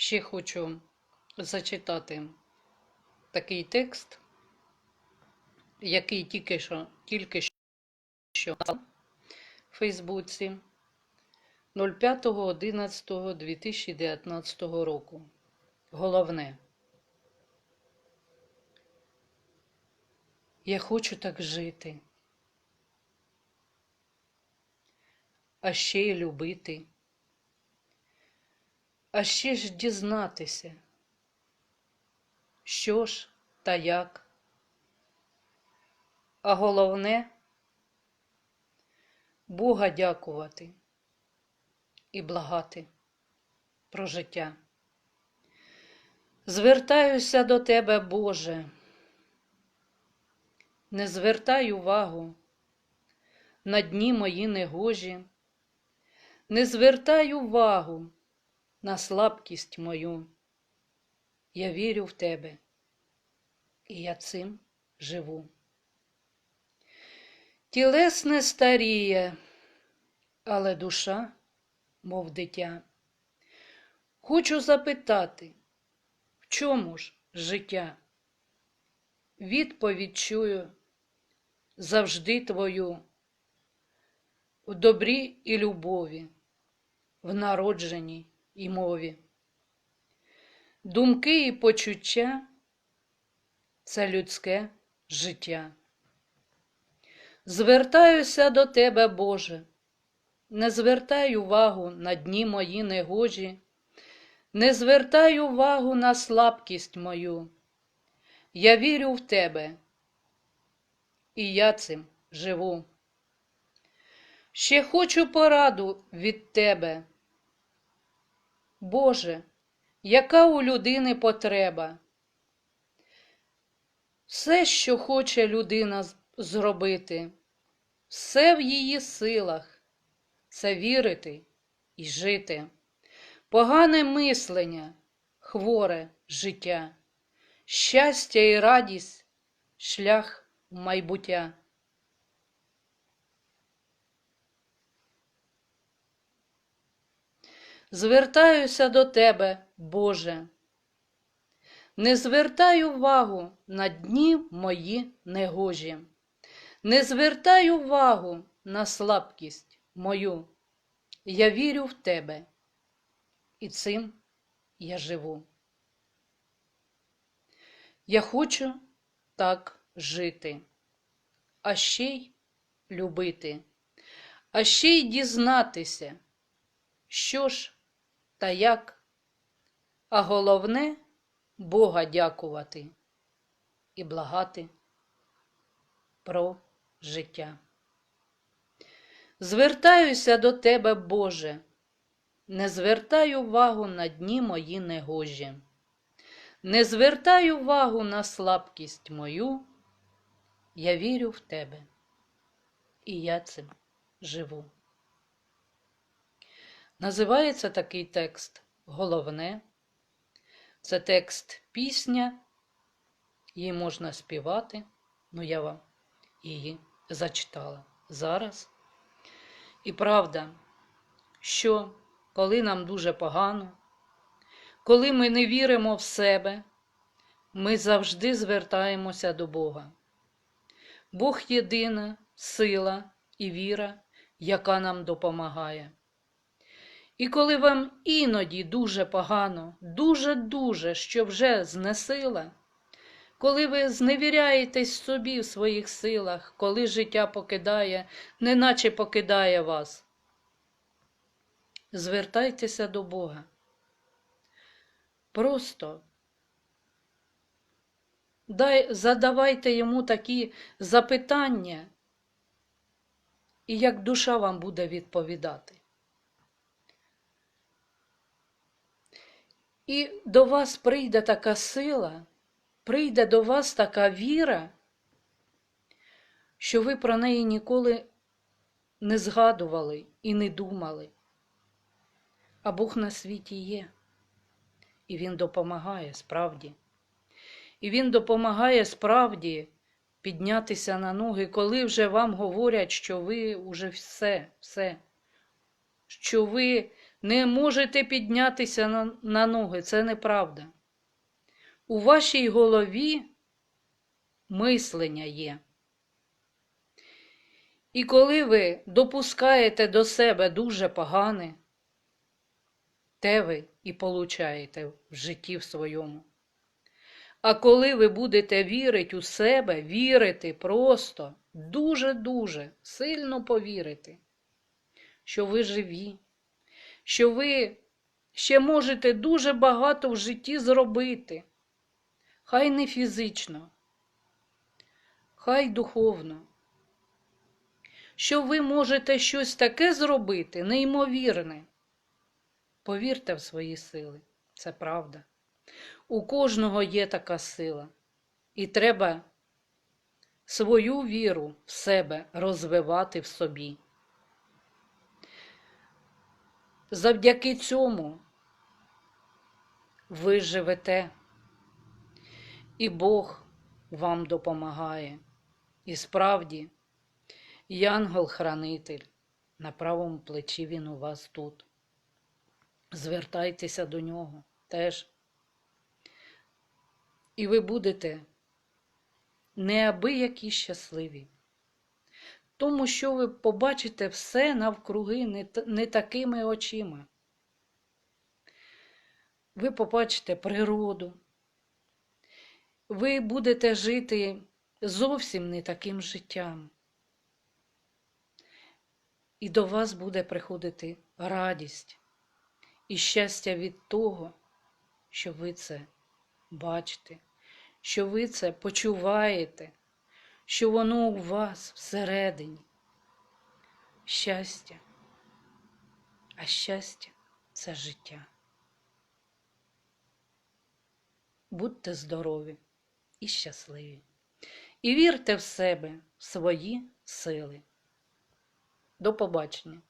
Ще хочу зачитати такий текст, який тільки що, тільки що в Фейсбуці 05.11.2019 року. Головне. Я хочу так жити, а ще й любити, а ще ж дізнатися, що ж та як. А головне Бога дякувати і благати про життя. Звертаюся до Тебе, Боже. Не звертай увагу на дні мої негожі, не звертай увагу на слабкість мою. Я вірю в тебе, і я цим живу. Тілесне старіє, але душа, мов дитя. Хочу запитати, в чому ж життя? Відповідь чую завжди твою в добрі і любові, в народженні і мові. Думки і почуття це людське життя. Звертаюся до Тебе, Боже, не звертай увагу на дні мої негожі, не звертай увагу на слабкість мою. Я вірю в Тебе, і я цим живу. Ще хочу пораду від Тебе. Боже, яка у людини потреба? Все, що хоче людина зробити, все в її силах це вірити і жити. Погане мислення, хворе життя, щастя і радість, шлях майбуття. Звертаюся до Тебе, Боже. Не звертай увагу на дні мої негожі, не звертай увагу на слабкість мою. Я вірю в Тебе, і цим я живу. Я хочу так жити, а ще й любити, а ще й дізнатися, що ж та як, а головне Бога дякувати і благати про життя. Звертаюся до Тебе, Боже, не звертай увагу на дні мої негожі, не звертай увагу на слабкість мою, я вірю в Тебе, і я цим живу. Називається такий текст Головне. Це текст пісня, її можна співати, ну я вам її зачитала зараз. І правда, що коли нам дуже погано, коли ми не віримо в себе, ми завжди звертаємося до Бога. Бог єдина сила і віра, яка нам допомагає. І коли вам іноді дуже погано, дуже-дуже, що вже знесила, коли ви зневіряєтесь собі в своїх силах, коли життя покидає, неначе покидає вас, звертайтеся до Бога. Просто дай, задавайте йому такі запитання, і як душа вам буде відповідати. І до вас прийде така сила, прийде до вас така віра, що ви про неї ніколи не згадували і не думали. А Бог на світі є, і Він допомагає справді. І Він допомагає справді піднятися на ноги, коли вже вам говорять, що ви вже все, все, що ви не можете піднятися на, ноги. Це неправда. У вашій голові мислення є. І коли ви допускаєте до себе дуже погане, те ви і получаєте в житті в своєму. А коли ви будете вірити у себе, вірити просто, дуже-дуже сильно повірити, що ви живі, що ви ще можете дуже багато в житті зробити, хай не фізично, хай духовно, що ви можете щось таке зробити, неймовірне. Повірте в свої сили, це правда. У кожного є така сила, і треба свою віру в себе розвивати в собі. Завдяки цьому ви живете, і Бог вам допомагає. І справді, янгол-хранитель на правому плечі він у вас тут. Звертайтеся до нього теж. І ви будете неабиякі щасливі, тому що ви побачите все навкруги не, такими очима. Ви побачите природу, ви будете жити зовсім не таким життям. І до вас буде приходити радість і щастя від того, що ви це бачите, що ви це почуваєте, що воно у вас всередині. Щастя. А щастя це життя. Будьте здорові і щасливі. І вірте в себе, в свої сили. До побачення!